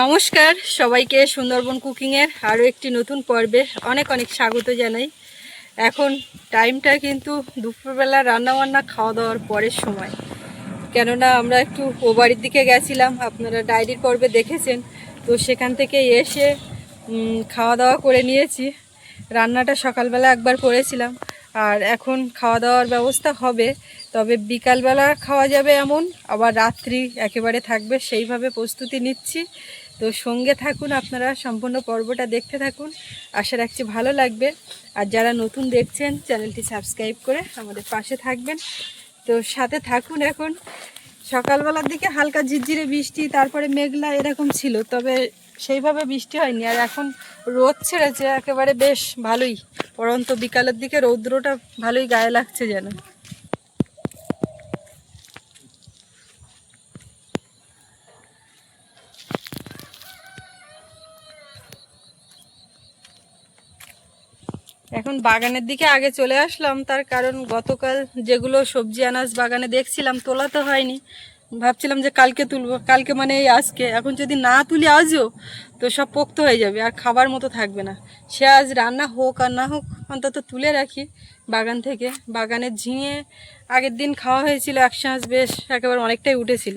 নমস্কার, সবাইকে সুন্দরবন কুকিংয়ের আরও একটি নতুন পর্বে অনেক অনেক স্বাগত জানাই। এখন টাইমটা কিন্তু দুপুরবেলা রান্নাবান্না খাওয়া দাওয়ার পরের সময়। কেননা আমরা একটু ও বাড়ির দিকে গেছিলাম, আপনারা ডায়েরির পর্বে দেখেছেন, তো সেখান থেকে এসে খাওয়া দাওয়া করে নিয়েছি। রান্নাটা সকালবেলা একবার করেছিলাম, আর এখন খাওয়া দাওয়ার ব্যবস্থা হবে। তবে বিকালবেলা খাওয়া যাবে এমন, আবার রাত্রি একেবারে থাকবে, সেইভাবে প্রস্তুতি নিচ্ছি। তো সঙ্গে থাকুন আপনারা, সম্পূর্ণ পর্বটা দেখতে থাকুন। আশা রাখছি ভালো লাগবে। আর যারা নতুন দেখছেন, চ্যানেলটি সাবস্ক্রাইব করে আমাদের পাশে থাকবেন। তো সাথে থাকুন এখন। সকালবেলার দিকে হালকা ঝিরঝিরে বৃষ্টি, তারপরে মেঘলা এরকম ছিল, তবে সেইভাবে বৃষ্টি হয়নি। আর এখন রোদ ছেড়েছে, একেবারে বেশ ভালোই। পরন্ত বিকালের দিকে রৌদ্রটা ভালোই গায়ে লাগছে যেন। এখন বাগানের দিকে আগে চলে আসলাম। তার কারণ গতকাল যেগুলো সবজি আনাজ বাগানে দেখছিলাম, তোলা তো হয়নি। ভাবছিলাম যে কালকে তুলবো, কালকে মানে এই আজকে। এখন যদি না তুলি আজও, তো সব পোক্ত হয়ে যাবে, আর খাবার মতো থাকবে না। সে আজ রান্না হোক আর না হোক, অন্তত তুলে রাখি বাগান থেকে। বাগানের ঝিঙে আগের দিন খাওয়া হয়েছিল এক শাঁস বেশ একেবারে অনেকটাই উঠেছিল।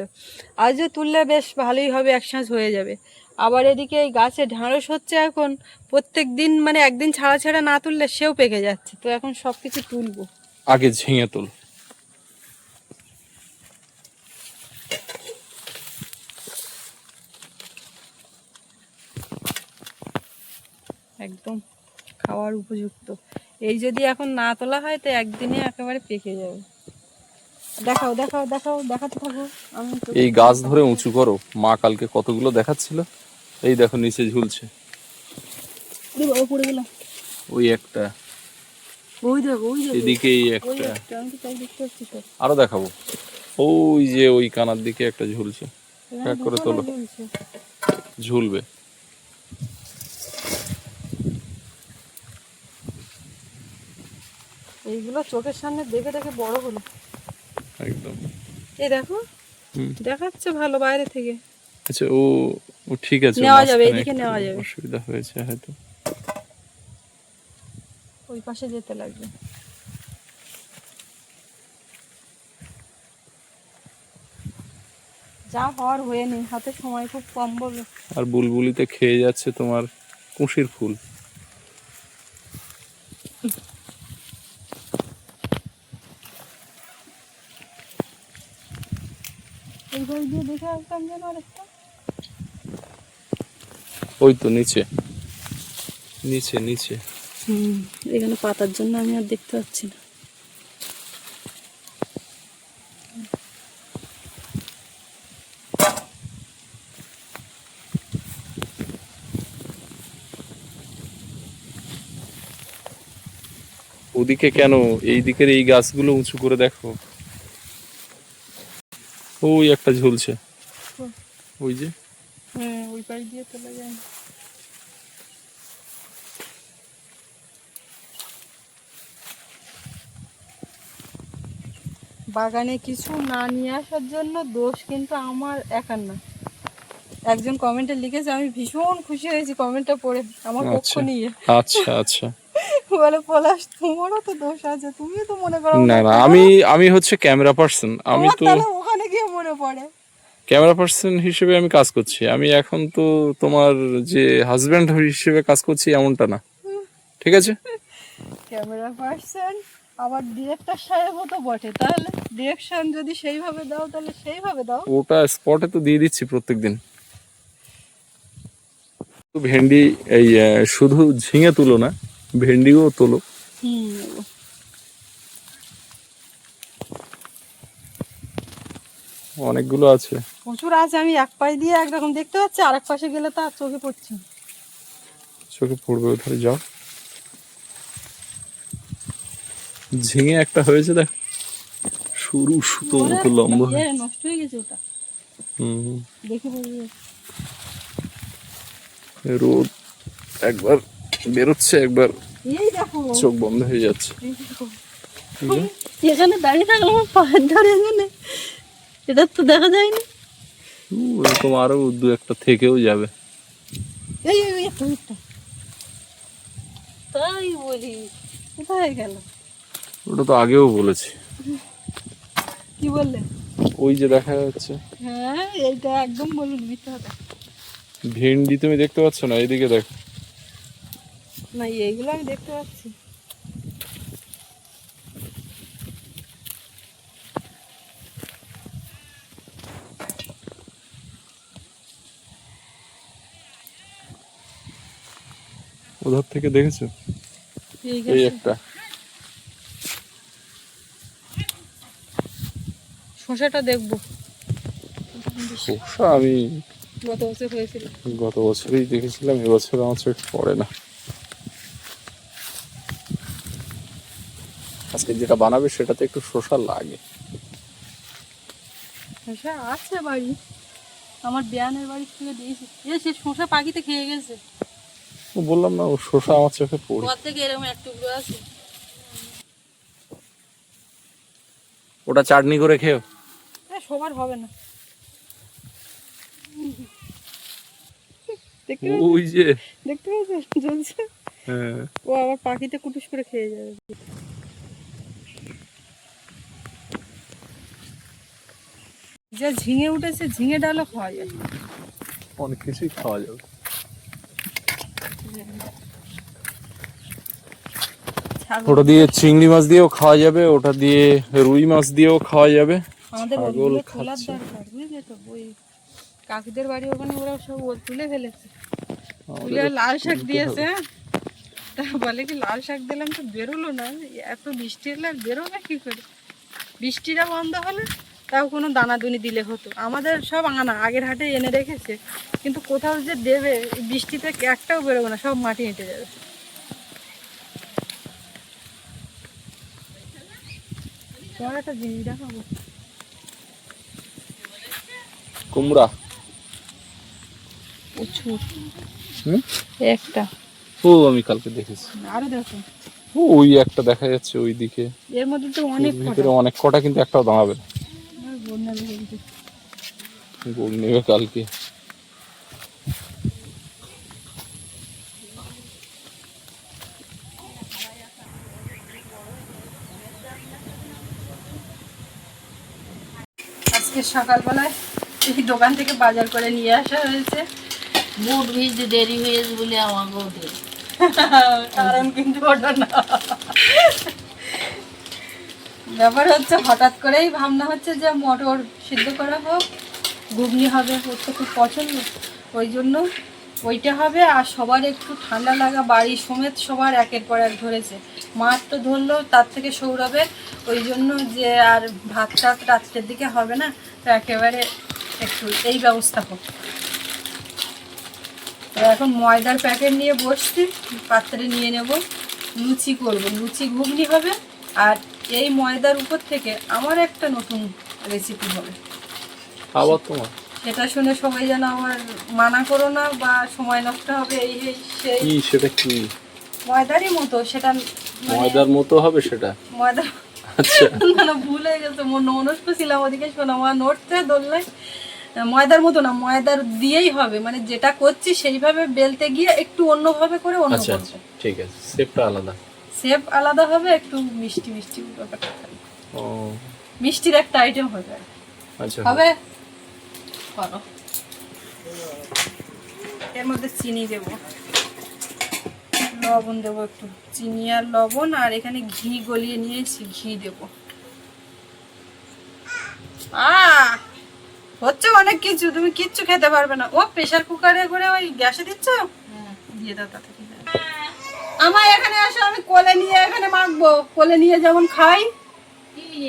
আজও তুললে বেশ ভালোই হবে, এক শাঁস হয়ে যাবে। আবার এদিকে এই গাছে ঢাঁড়স হচ্ছে এখন। প্রত্যেক দিন মানে একদিন ছাড়া ছাড়া না তুললে সেও পেকে যাচ্ছে। তো এখন সব কিছু তুলবো। আগে ঝিঙে তুল। একদম খাওয়ার উপযুক্ত। এই যদি এখন না তোলা হয় তো একদিনে একেবারে পেকে যাবে। দেখাও দেখাও দেখাও দেখাতে থাকো। আমি এই গাছ ধরে উঁচু করো। মা কালকে কতগুলো দেখাচ্ছিল? এই দেখো নিচে ঝুলছে। ওই একটা। ওই দেখো ওই দেখো। আরও দেখাবো। ওই যে ওই কানার দিকে একটা ঝুলছে। এক করে তোলো। ঝুলবে। এইগুলো চোখের সামনে দেখে দেখে বড় হলো। একদম। এই দেখো। দেখাচ্ছে ভালো বাইরে থেকে। আচ্ছা ও ও ঠিক আছে নেওয়া যাবে, এদিকে নেওয়া যাবে। অসুবিধা হয়েছে হয়তো। ওই পাশে যেতে লাগবে। যা হওয়ার হয়ে নেই হাতে সময় খুব কম বলবে আর বুলবুলিতে খেয়ে যাচ্ছে তোমার কুশির ফুল। এইবার দিয়ে দেখে আসতাম যেন আরেকটা। ওই তো নিচে। নিচে নিচে। হুম এখানে পাতার জন্য আমি আর দেখতে পাচ্ছি না। ওদিকে কেন? এই দিকের এই গাছগুলো উঁচু করে দেখো। ওই একটা ঝুলছে। ওই যে। ওই পাশ দিয়ে চলে যায় বাগানে কিছু না নিয়ে আসার জন্য দোষ কিন্তু আমার একার না। একজন কমেন্টে লিখেছে আমি ভীষণ খুশি হয়েছি কমেন্টটা পড়ে আমার পক্ষ আচ্ছা। নিয়ে। আচ্ছা আচ্ছা। বলে পলাশ তোমারও তো দোষ আছে তুমিও তো মনে করো না না আমি আমি হচ্ছে ক্যামেরা পার্সন আমি তো ওখানে গিয়ে মনে পড়ে। ক্যামেরা পার্সন হিসেবে আমি কাজ করছি। আমি এখন তো তোমার যে হাজবেন্ড হিসেবে কাজ করছি এমনটা না। ঠিক আছে? ক্যামেরা পার্সন আবার ডিরেক্টর সাহেবও তো বটে। তাহলে ডিরেকশন যদি সেইভাবে দাও তাহলে সেইভাবে দাও। ওটা স্পটে তো দিয়ে দিচ্ছি প্রত্যেকদিন। ভেন্ডি এই শুধু ঝিঙে তুলো না ভেন্ডিও তোলো। হুম। অনেকগুলো আছে। প্রচুর আছে আমি এক পাশ দিয়ে একরকম দেখতে পাচ্ছি আর এক পাশে গেলে তো আর চোখে পড়ছে চোখে পড়বে ওধারে যাও। ঝিঙে একটা হয়েছে দেখ। সরু সুতো মতো লম্বা নষ্ট হয়ে গেছে ওটা। হুম দেখে রোদ একবার বেরোচ্ছে একবার চোখ বন্ধ হয়ে যাচ্ছে। এখানে দাঁড়িয়ে থাকলে পাহাড় ধারে এখানে এটা তো দেখা যায়নি। এরকম আরও দু একটা থেকেও যাবে। এই এই, এই একটা একটা। তাই বলি কোথায় গেল? ওটা তো আগেও বলেছি। কি বললে? ওই যে দেখা যাচ্ছে। হ্যাঁ এইটা একদম বলুন মিথ্যে কথা ভেন্ডি তুমি দেখতে পাচ্ছ না? এদিকে দেখো। না এইগুলো আমি দেখতে পাচ্ছি। ওধার থেকে দেখেছ? এই একটা। শশাটা দেখব। শসা আমি গত বছর হয়েছিল। গত বছরই দেখেছিলাম এবছর আমার চোখে পড়ে না। আজকে যেটা বানাবে সেটাতে একটু শশা লাগে। শসা আছে বাড়ি। আমার বিয়ানের বাড়ি থেকে দিয়েছি। এ সে শসা পাখিতে খেয়ে গেছে। বললাম না ও শসা আমার চোখে পড়ে। থেকে এরকম এক টুকরো আছে। ওটা চাটনি করে খেও সবার হবে না। দেখতে পে- ওই যে। দেখতে পেয়েছ জ্বলছে। হ্যাঁ। ও আবার পাখিতে কুটুস করে খেয়ে যাবে। যা ঝিঙে উঠেছে ঝিঙে ডালও খাওয়া যায়। অনেক কিছুই খাওয়া যাবে। ওটা দিয়ে চিংড়ি মাছ দিয়েও খাওয়া যাবে ওটা দিয়ে রুই মাছ দিয়েও খাওয়া যাবে। আমাদের ছাগল ওগুলো তোলার দরকার বুঝলে তো? ওই কাকিদের বাড়ি ওখানে ওরা সব ওল তুলে ফেলেছে। তুলে লাল শাক দিয়েছে। তা বলে কি লাল শাক দিলাম তো বেরোলো না? এত বৃষ্টি এলে আর বেরোবে কি করে? বৃষ্টিটা বন্ধ হলে তাও কোনো দানা দুনি দিলে হতো। আমাদের সব আনা আগের হাটে এনে রেখেছে কিন্তু কোথাও যে দেবে বৃষ্টিতে একটাও বেরোবে না সব মাটি হেঁটে যাবে। তোমার একটা জিনিস দেখাবো। কুমড়া। প্রচুর। হুম? একটা। ও আমি কালকে দেখেছি। আরও দেখো। ওই একটা দেখা যাচ্ছে ওই দিকে এর মধ্যে তো অনেক ভিতরে অনেক কটা কিন্তু একটাও দাঁড়াবে না। বন্যা নেবে কালকে আজকে সকালবেলায় এই দোকান থেকে বাজার করে নিয়ে আসা হয়েছে। বুট ভিজতে দেরি হয়েছে বলে আমাকেও দে কারণ কিন্তু ওটা না। ব্যাপার হচ্ছে, হঠাৎ করেই ভাবনা হচ্ছে যে মটর সিদ্ধ করা হোক, ঘুগনি হবে, ওর তো খুব পছন্দ। ওই জন্য ওইটা হবে, আর সবার একটু ঠান্ডা লাগা, বাড়ি সমেত সবার একের পর এক ধরেছে। মার তো ধরলো, তার থেকে সৌরভের ওই জন্য যে আর ভাত টাত রাত্রের দিকে হবে না, তো একেবারে একটু এই ব্যবস্থা হোক। এখন ময়দার প্যাকেট নিয়ে বসছি, পাত্রে নিয়ে নেব, লুচি করব। লুচি, ঘুগনি হবে আর এই ময়দার উপর থেকে আমার একটা নতুন রেসিপি হবে। আবার তোমার? সেটা শুনে সবাই যেন আমার মানা করো না বা সময় নষ্ট হবে এই সেই কি সেটা কি? ময়দারই মতো সেটা মানে ময়দার মতো হবে সেটা? ময়দা আচ্ছা। না ভুল হয়ে গেছে মোর নমস্ক ছিলাম ওদিকে শোনা আমার নড়তে ধরলাই ময়দার মতো না ময়দার দিয়েই হবে মানে যেটা করছি সেইভাবে বেলতে গিয়ে একটু অন্যভাবে করে অন্য আচ্ছা আচ্ছা ঠিক আছে শেপটা আলাদা। শেপ আলাদা হবে একটু মিষ্টি মিষ্টি ব্যাপারটা ও। মিষ্টির একটা আইটেম হবে আচ্ছা। হবে? করো। এর মধ্যে চিনি দেব। লবণ দেবো একটু। চিনি আর লবণ আর এখানে ঘি গলিয়ে নিয়েছি ঘি দেব। আহ হচ্ছে অনেক কিছু তুমি কিচ্ছু খেতে পারবে না। ও প্রেসার কুকারে করে ওই গ্যাসে দিচ্ছ? দিয়ে দাও তাতে। আমার এখানে আসো আমি কোলে নিয়ে এখানে মাখবো। কোলে নিয়ে যেমন খাই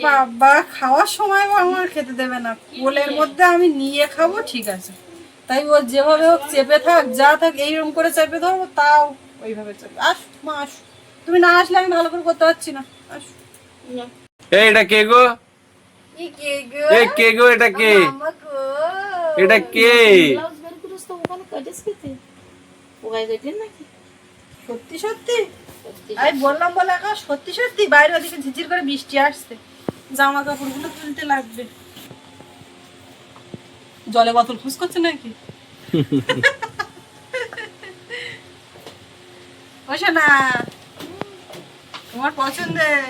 বাবা খাওয়ার সময় আমার খেতে দেবে না। কোলের মধ্যে আমি নিয়ে খাব ঠিক আছে। তাই ও যেভাবে হোক চেপে থাক যা থাক এইরকম করে চেপে ধরবো তাও ওইভাবে চেপে আস মা আস। তুমি না আসলে আমি ভালো করে করতে পারছি না। আস। এই এটা কে গো? এই কে গো? এটা কে? এটা কে? ওখানে নাকি? সত্যি সত্যি? আমি বললাম বলে একা সত্যি সত্যি? বাইরে ওদিকে ঝিঝির করে বৃষ্টি আসছে। জামা কাপড়গুলো তুলতে লাগবে। জলে বোতল খুশ করছে নাকি? বসো না তোমার পছন্দের।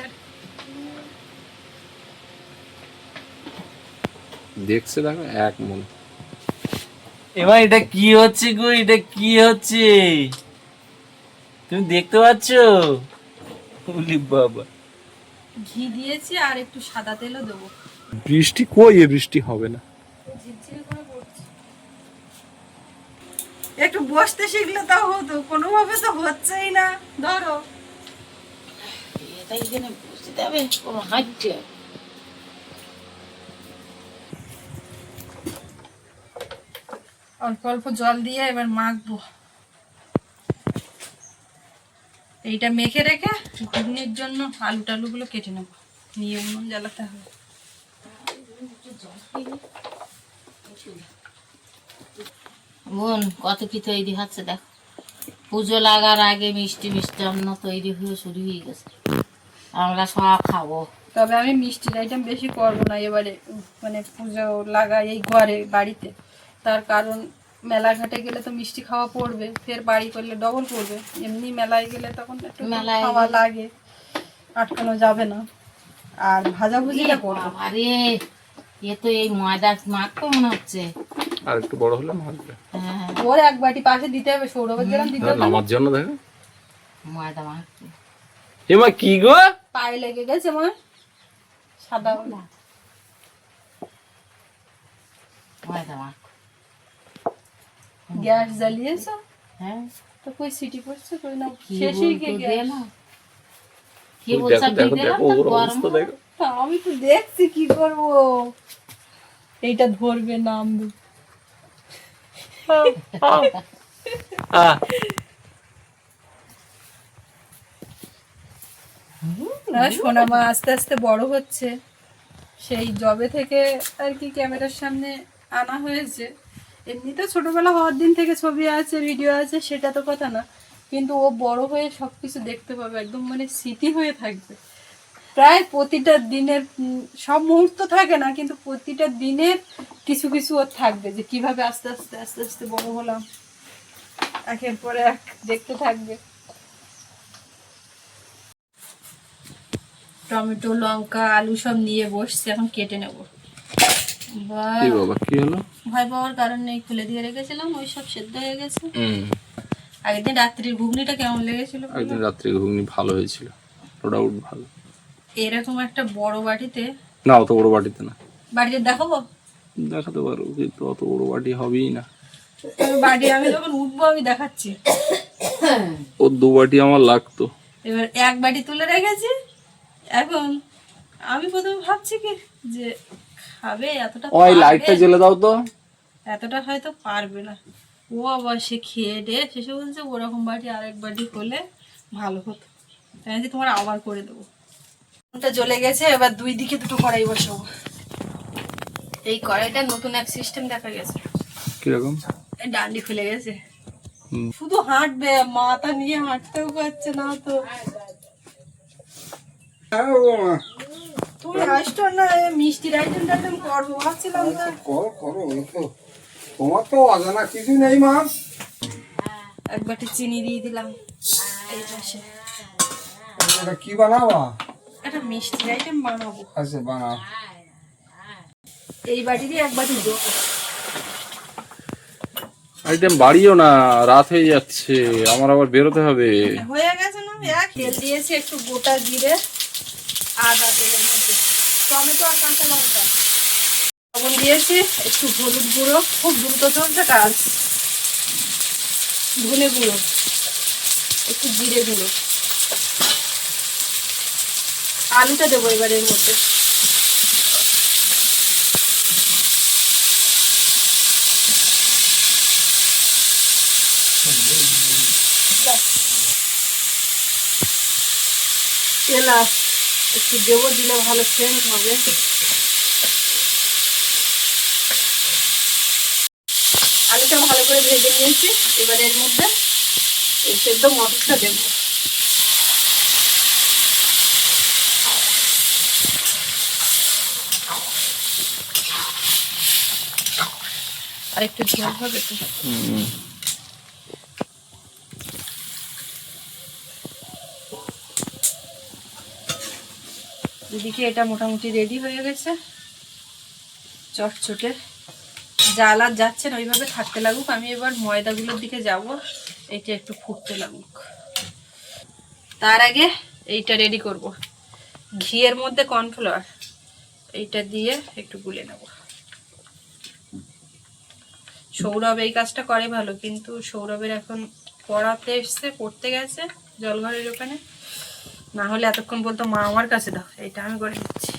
দেখছে দেখো এক মন। এবার এটা কি হচ্ছে গো? এটা কি হচ্ছে? তুমি দেখতে পাচ্ছ? উলি বাবা। ঘি দিয়েছি আর একটু সাদা তেলও দেবো। বৃষ্টি কই এ বৃষ্টি হবে না? ঝিরঝিরে করে পড়ছে। একটু বসতে শিখলে তাও হতো কোনোভাবে তো হচ্ছেই না। ধরো। এটা এখানে বসে যাবে কোনো হাঁটছে। অল্প অল্প জল দিয়ে এবার মাখবো। এইটা মেখে রেখে ঘুগনির জন্য আলু টালুগুলো কেটে নেব। নিয়ে উনুন জ্বালাতে হবে। বোন কত কি তৈরি হচ্ছে দেখো। পুজো লাগার আগে মিষ্টি মিষ্টান্ন তৈরি হয়ে শুরু হয়ে গেছে। আমরা সব খাব। তবে আমি মিষ্টির আইটেম বেশি করব না এবারে মানে পুজো লাগাই এই ঘরে বাড়িতে। তার কারণ মেলাঘাটে গেলে তো মিষ্টি খাওয়া পড়বে ফের বাড়ি করলে ডবল পড়বে। এমনি মেলায় গেলে তখন একটু মেলায় খাওয়া লাগে আটকানো যাবে না। আর ভাজা ভুজিটা করব। আরে এ তো এই ময়দা মাখতো মনে হচ্ছে। আর একটু বড় হলে মারবে হ্যাঁ। ওর এক বাটি পাশে দিতে হবে সৌরভের যেরকম দিতে হবে নামার জন্য দেখো। ময়দা মাখতো এমা কি গো? পায়ে লেগে গেছে মা। সাদা ময়দা মাখ। গ্যাস জ্বালিয়েছো হ্যাঁ তো কই সিটি পড়ছে কই না কি শেষেই কে গ্যাস কি বলছো দেখো আমি তো দেখছি কি করব এইটা ধরবে না সোনা মা আস্তে আস্তে বড় হচ্ছে। সেই জবে থেকে আর কি ক্যামেরার সামনে আনা হয়েছে। এমনিতে ছোটবেলা হওয়ার দিন থেকে ছবি আছে ভিডিও আছে, সেটা তো কথা না। কিন্তু ও বড় হয়ে সবকিছু দেখতে পাবে, একদম মানে স্মৃতি হয়ে থাকবে। প্রায় প্রতিটা দিনের সব মুহূর্ত থাকে না, কিন্তু প্রতিটা দিনের কিছু কিছু ওর থাকবে, যে কীভাবে আস্তে আস্তে আস্তে আস্তে বড় হলাম। একের পরে এক দেখতে থাকবে। টমেটো, লঙ্কা, আলু সব নিয়ে বসছি, এখন কেটে নেব। কি বাবা কি হলো? ভয় পাওয়ার কারণ খুলে দিয়ে রেখেছিলাম ওই সব সেদ্ধ হয়ে গেছে। হুম। আগের দিন রাত্রির ঘুগনিটা কেমন লেগেছিল একদিন রাত্রে ঘুগনি ভালো হয়েছিল নো ডাউট ভালো। এরকম একটা বড় বাটিতে না অত বড় বাটিতে না। বাড়িতে দেখাবো? দেখাতে পারো কিন্তু অত বড় বাটি হবেই না। বাড়ি আমি যখন উঠবো আমি দেখাচ্ছি। ও দু বাটি আমার লাগতো। এবার এক বাটি তুলে রেখেছি। এখন আমি প্রথমে ভাবছি কি যে খাবে এতটা ওই লাইটটা জ্বেলে দাও তো। এতটা হয়তো পারবে না। ও আবার সে খেয়ে ডে শেষে বলছে ওরকম বাটি আরেক বাটি হলে ভালো হতো। তাই বলছি, তোমার আবার করে দেবো। ওটা জ্বলে গেছে এবার দুই দিকে দুটো কড়াই বসাবো। এই কড়াইটা নতুন এক সিস্টেম দেখা গেছে। কীরকম? এই ডান্ডি খুলে গেছে। শুধু হাঁটবে মাথা নিয়ে হাঁটতেও পারছে না তো। তুমি না এ মিষ্টির আইটেম করব ভাবছিলাম তো করো করো তো তোমার তো অজানা কিছু নেই মা। এক বাটি চিনি দিয়ে দিলাম এই পাশে। এটা কি বানাবা? একটা আইটেম বানাবো। আচ্ছা বানাও। এই বাটি দিয়ে এক বাটি আইটেম বাড়িও না রাত হয়ে যাচ্ছে আমার আবার বেরোতে হবে। হয়ে গেছে না এক তেল দিয়েছি একটু গোটা জিরে আদা তেলের মধ্যে টমেটো আর কাঁচা লঙ্কা। লবণ দিয়েছি, একটু হলুদ গুঁড়ো, খুব দ্রুত চলছে কাজ। ধনে গুঁড়ো, একটু জিরে গুঁড়ো। আলুটা দেবো এবার এর মধ্যে। এলাচ একটু দেবো দিলে ভালো সেন্ট হবে। আলুটা ভালো করে ভেজে নিয়েছি, এবার এর মধ্যে এই সেদ্ধ মটরটা দেবো। আর একটু ঝোল হবে তো? এদিকে এটা মোটামুটি রেডি হয়ে গেছে। চটচটে। জাল আর ওইভাবে থাকতে লাগুক। আমি এবার ময়দাগুলোর দিকে যাব এটা একটু ফুটতে লাগুক। তার আগে এইটা রেডি করব। ঘিয়ের মধ্যে কর্নফ্লাওয়ার এইটা দিয়ে একটু গুলে নেব। সৌরভ এই কাজটা করে ভালো, কিন্তু সৌরভের এখন পড়াতে এসছে, পড়তে গেছে জলঘরের ওখানে। না হলে এতক্ষণ বলতো মা আমার কাছে দাও এটা আমি করে দিচ্ছি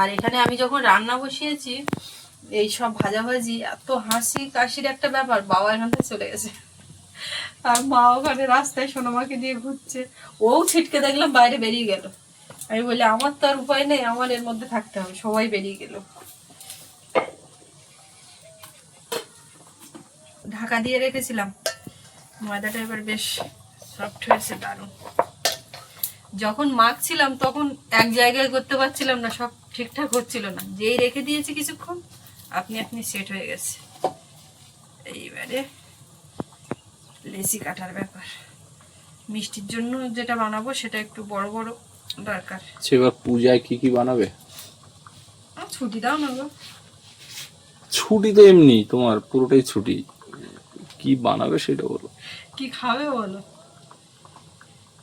আর এখানে আমি যখন রান্না বসিয়েছি, এই সব ভাজাভাজি, এত হাসি কাশির একটা ব্যাপার, বাবা এখান থেকে চলে গেছে। আর মা ওখানে রাস্তায় সোনামাকে দিয়ে ঘুরছে। ও ছিটকে দেখলাম বাইরে বেরিয়ে গেল। আমি বলি, আমার তো আর উপায় নেই, আমার এর মধ্যে থাকতে হবে, সবাই বেরিয়ে গেল। ঢাকা দিয়ে রেখেছিলাম। ময়দাটা এবার বেশ সফট হয়েছে দারুণ। যখন মাখছিলাম তখন এক জায়গায় করতে পারছিলাম না সব ঠিকঠাক হচ্ছিল না। যেই রেখে দিয়েছি কিছুক্ষণ আপনি আপনি সেট হয়ে গেছে। এইবারে লেসি কাটার ব্যাপার। মিষ্টির জন্য যেটা বানাবো সেটা একটু বড় বড় দরকার। আচ্ছা, এবার পূজায় কি কি বানাবে? ছুটি দাও না গো। ছুটি তো এমনি তোমার পুরোটাই ছুটি। কি বানাবে সেটা বলো। কি খাবে বলো।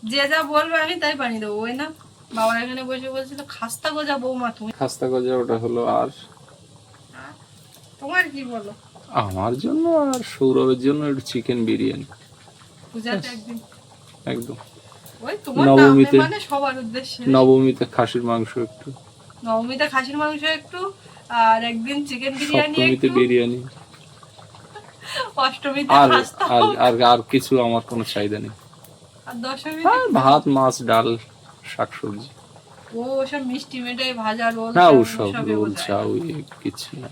যে যা বলবে আমি তাই বানিয়ে দেবো ওই না? বাবার এখানে বসে বলছিল খাস্তা গোজা বৌমা তুমি খাস্তা গজা ওটা হলো আর? তোমার কি বলো? আমার জন্য আর সৌরভের জন্য একটু চিকেন বিরিয়ানি। পূজাতে একদিন। একদম। ওই তোমার নবমীতে- মানে সবার উদ্দেশ্যে। নবমীতে খাসির মাংস একটু। নবমীতে খাসির মাংস একটু আর একদিন চিকেন বিরিয়ানি একটু। বিরিয়ানি। অষ্টমীতে আর আর কিছু আমার কোনো চাহিদা নেই। আর দশমীতে ভাত মাছ ডাল শাকসবজি। ও মিষ্টি মেটাই ভাজা রোল না ওসব রোল বোধহয়। কিছু না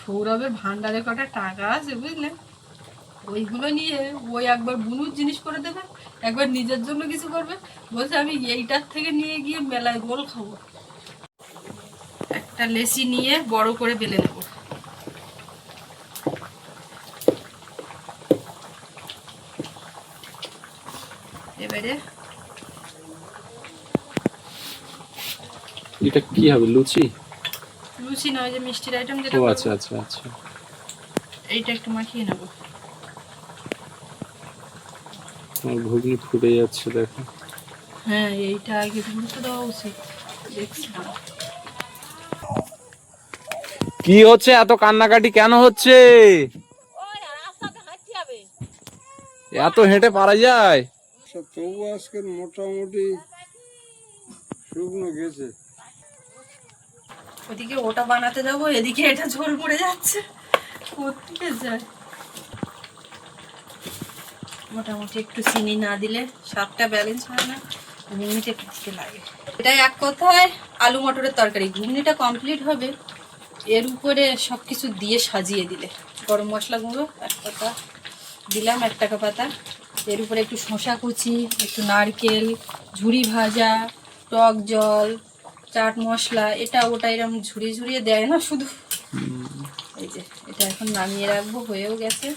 সৌরভের ভান্ডারে কটা টাকা আছে বুঝলে? ওইগুলো নিয়ে ওই একবার বুনুর জিনিস করে দেবে একবার নিজের জন্য কিছু করবে। বলছে আমি এইটার থেকে নিয়ে গিয়ে মেলায় গোল খাব। একটা লেসি নিয়ে বড় করে বেলে নেব। এবারে এটা কি হবে লুচি? লুচি নয় যে মিষ্টির আইটেম যেটা ও আচ্ছা আচ্ছা আচ্ছা। এইটা একটু মাখিয়ে নেব। তোমার ঘুগনি ফুটে যাচ্ছে দেখো। হ্যাঁ এইটা আগে গুরুত্ব দেওয়া উচিত দেখছিলাম। কি হচ্ছে এত কান্নাকাটি কেন হচ্ছে? এত হেঁটে পারা যায়? আচ্ছা, তবু আজকে মোটামুটি শুকনো গেছে। ওদিকে ওটা বানাতে যাব এদিকে এটা ঝোল পড়ে যাচ্ছে। কোথেকে যায়? মোটামুটি একটু চিনি না দিলে স্বাদটা ব্যালেন্স হয় না ঘুগনিটা খেতে লাগে। এটা এক কথায় আলু মটরের তরকারি ঘুগনিটা কমপ্লিট হবে এর উপরে সব কিছু দিয়ে সাজিয়ে দিলে। গরম মশলা গুঁড়ো এক পাতা দিলাম এক টাকা পাতা। এর উপরে একটু শশা কুচি একটু নারকেল ঝুড়ি ভাজা টক জল চাট মশলা এটা ওটা এরকম ঝুড়িয়ে ঝুড়িয়ে দেয় না শুধু? এই যে এটা এখন নামিয়ে রাখব হয়েও গেছে।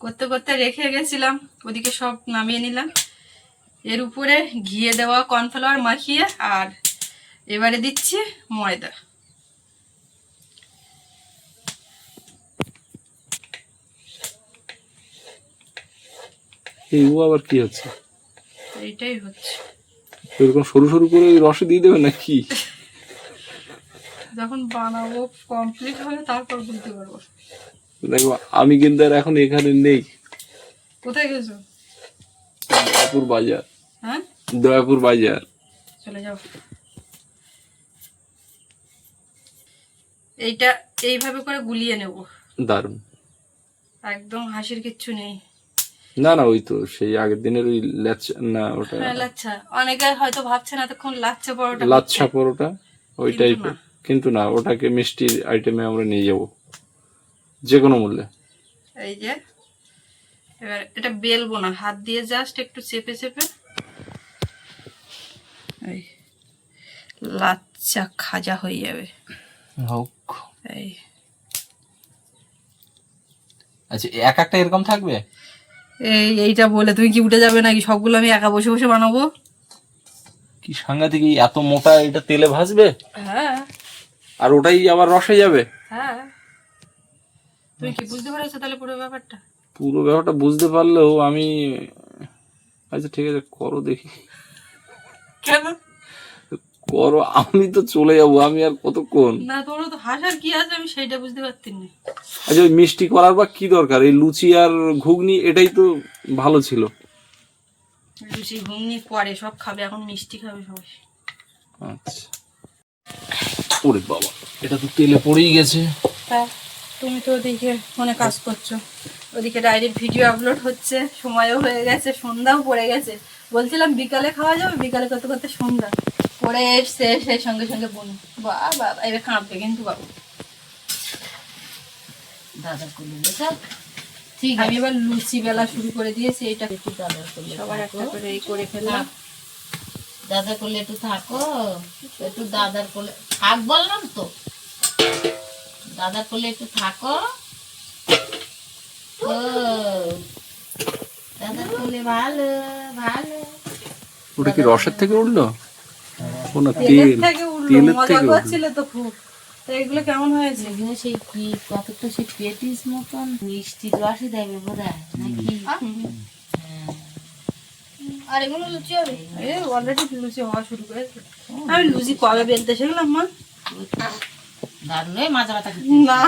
করতে করতে রেখে গেছিলাম ওদিকে সব নামিয়ে নিলাম। এর উপরে ঘিয়ে দেওয়া কর্নফ্লাওয়ার মাখিয়ে আর এবারে দিচ্ছি ময়দা। এই ও আবার কি হচ্ছে? এইটাই হচ্ছে। এরকম সরু সরু করে রসে দিয়ে দেবে নাকি? যখন বানাবো কমপ্লিট হবে তারপর বুঝতে পারব। দেখো আমি কিন্তু আর এখন এখানে নেই। কোথায় গেছো? দয়াপুর বাজার। হ্যাঁ? দয়াপুর বাজার। চলে যাও। এইটা এইভাবে করে গুলিয়ে নেব। দারুণ। একদম হাসির কিচ্ছু নেই। না না ওই তো সেই আগের দিনের ওই ল্যাচা না ওটা হ্যাঁ লাচ্ছা অনেকে হয়তো ভাবছেন এতক্ষণ লাচ্ছা পরোটা লাচ্ছা পরোটা ওই কিন্তু টাইপের না। কিন্তু না ওটাকে মিষ্টির আইটেমে আমরা নিয়ে যাব। যে কোনো মূল্যে। এই যে এবার এটা বেলবো না। হাত দিয়ে জাস্ট একটু চেপে চেপে। এই লাচ্ছা আচ্ছা খাজা হয়ে যাবে। হোক। এই। আচ্ছা এক একটা এরকম থাকবে? এইটা বলে তুমি কি উঠে যাবে নাকি? সবগুলো আমি একা বসে বসে বানাবো? কি সাংঘাতিক থেকে এত মোটা এটা তেলে ভাজবে? হ্যাঁ। আর ওটাই আবার রসে যাবে? হ্যাঁ। তুমি কি বুঝতে পারছ তাহলে পুরো ব্যাপারটা? পুরো ব্যাপারটা বুঝতে পারলেও আমি আচ্ছা ঠিক আছে করো দেখি। কেন? করো আমি তো চলে যাব আমি আর কতক্ষণ? না তোমরা তো হাসার কি আছে আমি সেইটা বুঝতে পারছি না আচ্ছা ওই মিষ্টি করার বা কি দরকার? এই লুচি আর ঘুগনি এটাই তো ভালো ছিল। লুচি ঘুগনি সব খাবে এখন মিষ্টি খাবে সবাই। আচ্ছা। ওরে বাবা এটা তো তেলে পড়েই গেছে। তুমি তো ওদিকে ফোনে কাজ করছ। ওদিকে ডাইরেক্ট ভিডিও আপলোড হচ্ছে সময়ও হয়ে গেছে সন্ধ্যাও পড়ে গেছে। বলছিলাম বিকালে খাওয়া যাবে বিকালে করতে করতে সন্ধ্যা। পরে এসছে সেই সঙ্গে সঙ্গে বোন। বা বাবা এবার কাঁপবে কিন্তু বাবা। দাদা করলে ঠিক আমি এবার লুচি বেলা শুরু করে দিয়েছি এটা একটু দাদা করলে সবার একটা করে এই করে ফেললাম। দাদা করলে একটু থাকো। একটু দাদার করলে থাক বললাম তো। দাদার করলে একটু থাকো। ও দাদার করলে ভালো ভালো ওটা কি রসের থেকে উঠল? ও তেলের তেল থেকে তেলের তো খুব। এগুলো কেমন হয়েছে? এগুলো সেই কি কতটা সেই পেটিস মতন? মিষ্টি রসে দেবে বোধ হয়। নাকি আর এগুলো লুচি হবে? এ অলরেডি লুচি হওয়া শুরু করেছে। আমি লুচি কবে বেলতে শিখলাম মা? না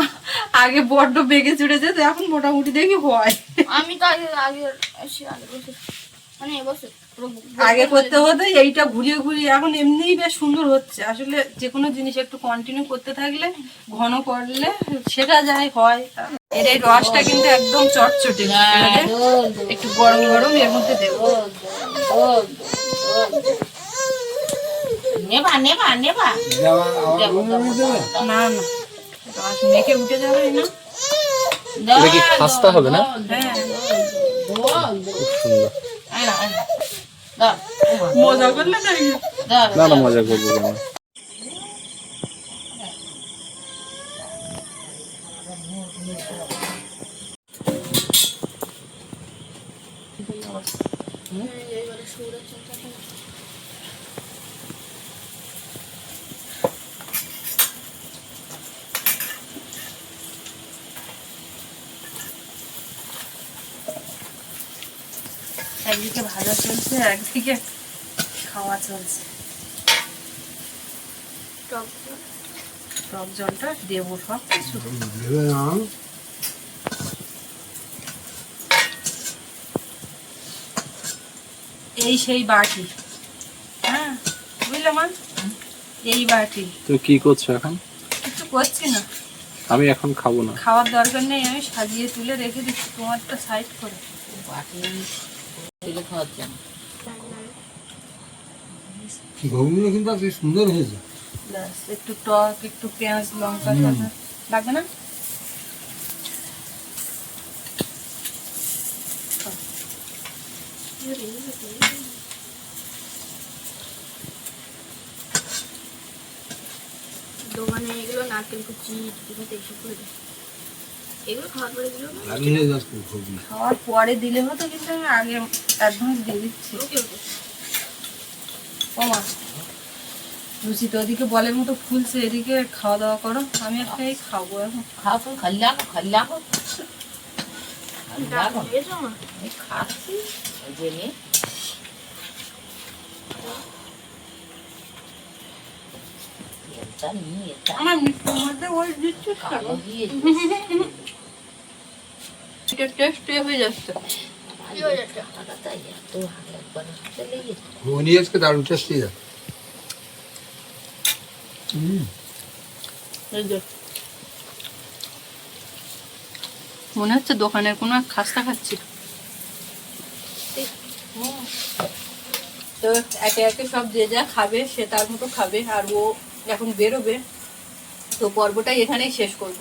আগে বড্ড বেগে চড়ে যেত এখন মোটামুটি দেখি হয়। আমি তো আগে আগে আগে মানে এবছর আগে করতে হতো এইটা ঘুরিয়ে ঘুরিয়ে এখন এমনিই বেশ সুন্দর হচ্ছে। আসলে যে কোনো জিনিস একটু কন্টিনিউ করতে থাকলে ঘন করলে সেটা যায় হয়। এর এই রসটা কিন্তু একদম চটচটে। একটু গরম গরম এর মধ্যে দেবো। নেবা নেবা নেবা। না না মেখে উঠে যাবে না এটা কি খাস্তা হবে না? হ্যাঁ মজা করলে না না মজা করব কেন একদিকে ভাজা চলছে একদিকে খাওয়া চলছে। টক জলটা দেবো সব কিছু। এই সেই বাটি। হ্যাঁ বুঝলে মা? এই বাটি। তুমি কি করছ এখন? কিছু করছি না। আমি এখন খাব না। খাওয়ার দরকার নেই আমি সাজিয়ে তুলে রেখে দিচ্ছি তোমারটা সাইড করে। বাটি। তেলে খাওয়ার জন্য। ঘুগনি কিন্তু আজকে সুন্দর হয়েছে। ব্যাস একটু টক একটু পেঁয়াজ লঙ্কা লাগবে না? দোকানে এগুলো নারকেল কুচি এইসব করে দেয় এগুলো খাওয়ার পরে খাওয়ার দিলে হতো কিন্তু আমি আগে অ্যাডভান্স দিয়ে দিচ্ছি। ওকে ওকে। তো ওদিকে বলের মতো ফুলছে এদিকে খাওয়া দাওয়া করো আমি একটা এই খাব এখন। খাচ্ছি ওই যে নে। তেলটা নিয়ে যা। আমার মিষ্টির মধ্যে ওই দিয়ে এটা টেস্ট হয়ে যাচ্ছে। হয়ে ঘুগনি আজকে দারুণ টেস্টি। মনে হচ্ছে দোকানের কোনো এক খাস্তা খাচ্ছি। তো একে একে সব যে যা খাবে সে তার মতো খাবে আর ও এখন বেরোবে। তো পর্বটাই এখানেই শেষ করব।